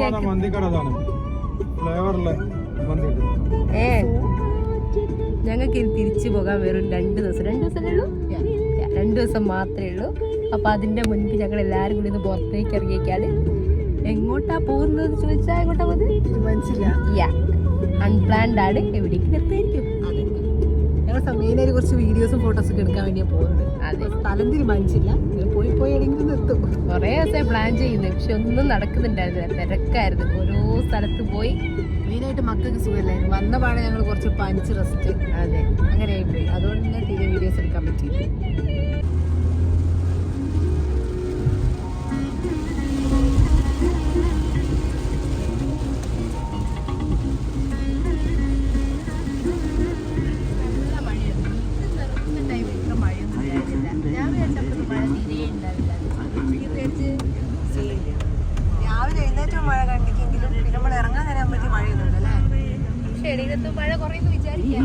ഞങ്ങൾക്ക് മന്തിക്കട അതാണ്. ഫ്ലേവറിലെ മന്തി ഏ ഞങ്ങൾക്ക് ഇനി തിരിച്ചു പോകാൻ വെറും രണ്ട് ദിവസം. രണ്ട് ദിവസമേ ഉള്ളൂ? രണ്ട് ദിവസം മാത്രമേ ഉള്ളൂ. അപ്പൊ അതിന്റെ മുൻപ് ഞങ്ങൾ എല്ലാരും കൂടി ഒന്ന് പുറത്തേക്ക് ഇറങ്ങിയേക്കാണ്. എങ്ങോട്ടാ പോകുന്നത് ചോദിച്ചാൽ എങ്ങോട്ടാ പോകുന്നത്? മനസ്സിലാ. അൺപ്ലാൻഡ് ആണ്. എവിടേക്കും എത്തായിരിക്കും മെയിനായിട്ട് കുറച്ച് വീഡിയോസും ഫോട്ടോസും ഒക്കെ എടുക്കാൻ വേണ്ടി പോകുന്നത്. അതെ. സ്ഥലം തീരുമാനിച്ചില്ല. പോയി പോയി എവിടെയെങ്കിലും നിർത്തും. കുറേ ദിവസമായി പ്ലാൻ ചെയ്യുന്നത് പക്ഷെ ഒന്നും നടക്കുന്നുണ്ടായിരുന്നില്ല. തിരക്കായിരുന്നു. ഓരോ സ്ഥലത്ത് പോയി മെയിനായിട്ട് മക്കൾക്ക് സുഖമില്ലായിരുന്നു വന്ന പാടെ ഞങ്ങൾ കുറച്ച് പനിച്ച് റെസ്റ്റ് അതെ. അങ്ങനെ ആയിപ്പോയി അതുകൊണ്ട് തന്നെ തീരെ വീഡിയോസ് എടുക്കാൻ പറ്റിയില്ല. മഴ കുറയുന്നു വിചാരിക്കാം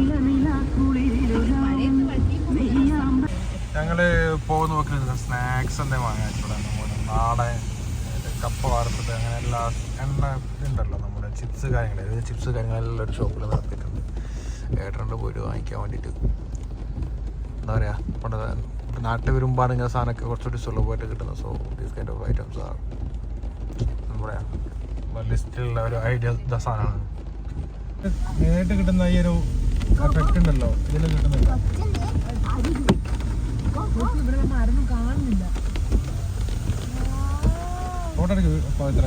ഞങ്ങൾ പോകുന്ന നോക്കുന്നത് സ്നാക്സ് എന്തേ വാങ്ങാൻ നമ്മുടെ നാടൻ കപ്പ വറുത്തത് അങ്ങനെ എല്ലാ എണ്ണ ഉണ്ടല്ലോ നമ്മുടെ ചിപ്സ് കാര്യങ്ങൾ ചിപ്സ് കാര്യങ്ങളെല്ലാം ഒരു ഷോപ്പിൽ നടത്തിയിട്ടുണ്ട്. ഏട്ടനുണ്ട് പോയിട്ട് വാങ്ങിക്കാൻ വേണ്ടിയിട്ട് എന്താ പറയുക പണ്ട് നാട്ടിൽ വരുമ്പോൾ ഇങ്ങനെ സാധനമൊക്കെ കുറച്ചുകൂടി സുലഭമായിട്ട് കിട്ടുന്ന so these kind of items ആണ് എന്താ പറയുക ലിസ്റ്റിലുള്ള ഒരു ഐഡിയ സാധനമാണ്. നേരിട്ട് കിട്ടുന്ന ഈ ഒരു എഫക്റ്റ് ഉണ്ടല്ലോ. ഇതിന് കിട്ടുന്നില്ല. ഫോട്ടോ എടുക്കും പവിത്ര.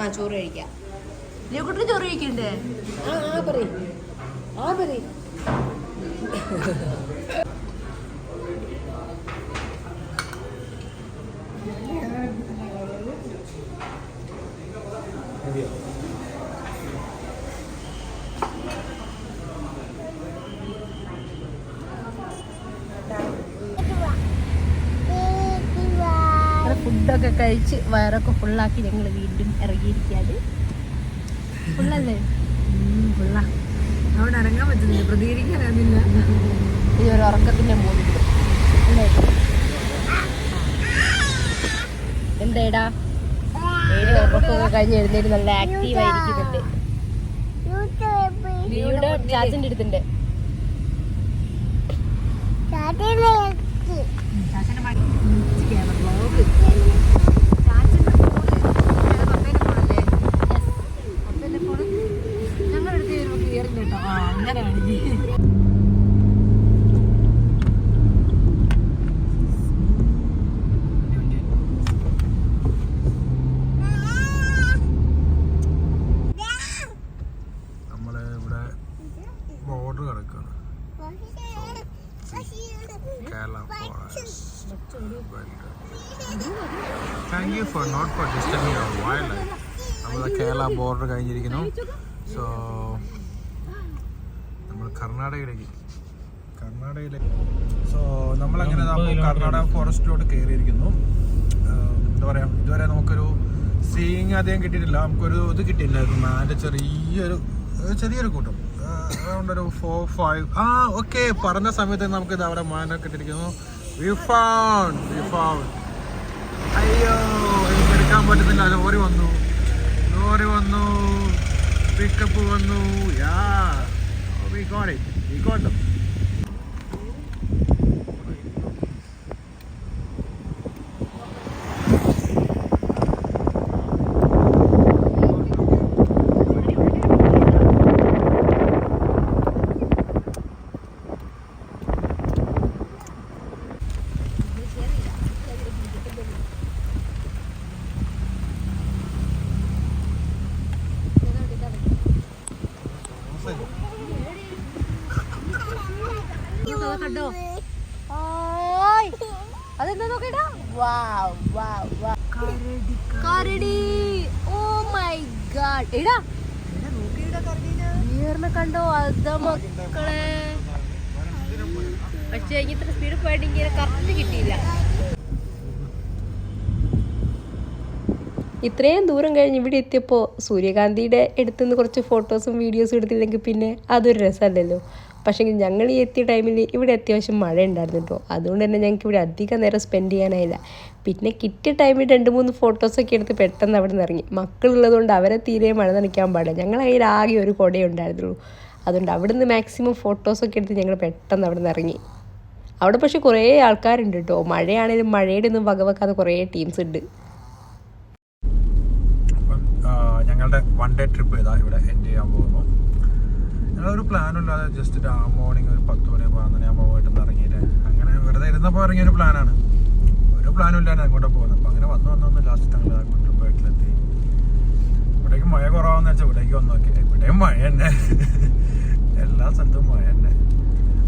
ആ ചോറ് കഴിക്കാം. ലിയോക്കുട്ടി ചോറ് കഴിക്കണ്ടേ? ആ ആ പറയും. ആ പറയും. ഫുഡൊക്കെ കഴിച്ച് വയറൊക്കെ ഫുള്ളാക്കി ഞങ്ങൾ വീണ്ടും ഇറങ്ങിയിരിക്കാണ് ഫുള്ളല്ലേ കൊള്ള. അവിടെ ഇറങ്ങാൻ പറ്റുന്നില്ല പ്രതികരിക്കാനാകുന്നില്ല ഈ ഒരു ഉറക്കത്തിന്റെ മൂന്നിൽ അല്ലേ? എന്തേടാ ഉറക്കമൊക്കെ കഴിഞ്ഞ് എഴുന്നേറ്റ് നല്ല ആക്റ്റീവ് ആയിരിക്കുന്നുണ്ട്. ചാച്ചന്റെ അടുത്തുണ്ട്. ചാച്ചന്റെ മടി ക്യാമറ ബ്ലോഗ് ചാച്ചന്റെ ഫോണ് പപ്പേന്റെ ഫോണല്ലേ പപ്പേന്റെ ഫോണ് ഞങ്ങളുടെ അടുത്ത് വരുമ്പോൾ ക്ലിയർ കേട്ടോ ആ അങ്ങനെ കാണിക്കേ നമ്മൾ ഇവിടെ ബോർഡർ കിടക്കുകയാണ് Kerala thank you for not for disturbing your wild life നമ്മൾ കേരള ബോർഡർ കഴിഞ്ഞിരിക്കുന്നു. സോ നമ്മൾ കർണാടകയിലേക്ക്. കർണാടകയിലേക്ക്. സോ നമ്മളങ്ങനെ നമ്മൾ കർണാടക ഫോറസ്റ്റിലോട്ട് കയറിയിരിക്കുന്നു എന്താ പറയുക ഇതുവരെ നമുക്കൊരു സീയിങ് അധികം കിട്ടിയിട്ടില്ല. നമുക്കൊരു ഇത് കിട്ടിയില്ലായിരുന്നു. മാന്റെ ചെറിയൊരു ചെറിയൊരു കൂട്ടം. അറൗണ്ട് ഒരു ഫോർ ഫൈവ് ആ ഓക്കെ പറഞ്ഞ സമയത്ത് നമുക്ക് ഇത് അവിടെ മാന കിട്ടിയിരിക്കുന്നു അയ്യോ എടുക്കാൻ പറ്റുന്നില്ല. ലോറി വന്നു. ലോറി വന്നു. പിക്കപ്പ് വന്നു. Ya we got it we got കണ്ടോ? അതെന്താ നോക്കട്ടാ വാവ് വാവ് വാവ്. കരടി ഓ മൈ ഗാഡ്. എടാ. നീർന്ന് കണ്ടോ? അത് മക്കളെ. പക്ഷെ ഇത്ര സ്പീഡ് പോയിട്ടെങ്കിൽ കറക്റ്റ് കിട്ടിയില്ല. ഇത്രയും ദൂരം കഴിഞ്ഞ് ഇവിടെ എത്തിയപ്പോൾ സൂര്യകാന്തിയുടെ അടുത്തുനിന്ന് കുറച്ച് ഫോട്ടോസും വീഡിയോസും എടുത്തില്ലെങ്കിൽ പിന്നെ അതൊരു രസമല്ലല്ലോ. പക്ഷേ ഞങ്ങൾ ഈ എത്തിയ ടൈമിൽ ഇവിടെ അത്യാവശ്യം മഴ ഉണ്ടായിരുന്നു കേട്ടോ. അതുകൊണ്ട് തന്നെ ഞങ്ങൾക്ക് ഇവിടെ അധികം നേരം സ്പെൻഡ് ചെയ്യാനായില്ല. പിന്നെ കിട്ടിയ ടൈമിൽ രണ്ട് മൂന്ന് ഫോട്ടോസൊക്കെ എടുത്ത് പെട്ടെന്ന് അവിടെ നിന്ന് ഇറങ്ങി. മക്കളുള്ളതുകൊണ്ട് അവരെ തീരെ മഴ നനയ്ക്കാൻ പാടില്ല. ഞങ്ങൾ അതിൽ ആകെ ഒരു കുടയേ ഉണ്ടായിരുന്നുള്ളൂ. അതുകൊണ്ട് അവിടുന്ന് മാക്സിമം ഫോട്ടോസൊക്കെ എടുത്ത് ഞങ്ങൾ പെട്ടെന്ന് അവിടെ നിന്ന് ഇറങ്ങി. അവിടെ പക്ഷേ കുറേ ആൾക്കാരുണ്ട് കേട്ടോ. മഴയാണെങ്കിലും മഴയുടെ ഒന്നും വകവെക്കാതെ കുറേ ടീംസ് ഉണ്ട് അപ്പം ആ, ഞങ്ങളുടെ വൺ ഡേ ട്രിപ്പ് ഇതാ ഇവിടെ എൻഡ് ചെയ്യാൻ പോകുന്നു. ഞങ്ങളൊരു പ്ലാനും ഇല്ലാതെ ജസ്റ്റ് ആ മോർണിംഗ് ഒരു പത്ത് മണി പതിനൊന്ന് മണിയാകുമ്പോൾ പോയിട്ട് ഇറങ്ങിയിട്ട് അങ്ങനെ വെറുതെ ഇരുന്നപ്പോൾ ഇറങ്ങിയ ഒരു പ്ലാനാണ് ഒരു പ്ലാനും ഇല്ലാതെ അങ്ങോട്ട് പോകുന്നത്. അപ്പോൾ അങ്ങനെ വന്ന് വന്നൊന്ന് വന്ന് ലാസ്റ്റ് ഞങ്ങൾ ട്രിപ്പ് വീട്ടിലെത്തി. ഇവിടേക്ക് മഴ കുറവാന്ന് വെച്ചാൽ ഇവിടേക്ക് വന്നു നോക്കി ഇവിടെയും മഴ തന്നെ. എല്ലാ സ്ഥലത്തും മഴ തന്നെ.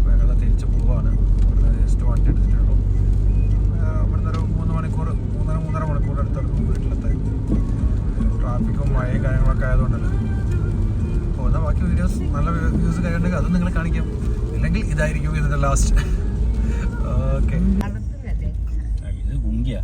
ഞങ്ങൾ തിരിച്ച് പോവാണ് പറ്റും അത് നിങ്ങൾ കാണിക്കാം. ഇല്ലെങ്കിൽ ഇതായിരിക്കും ഇതിന്റെ ലാസ്റ്റ് ഓക്കെ ഇത് ഗുങ്കിയാ.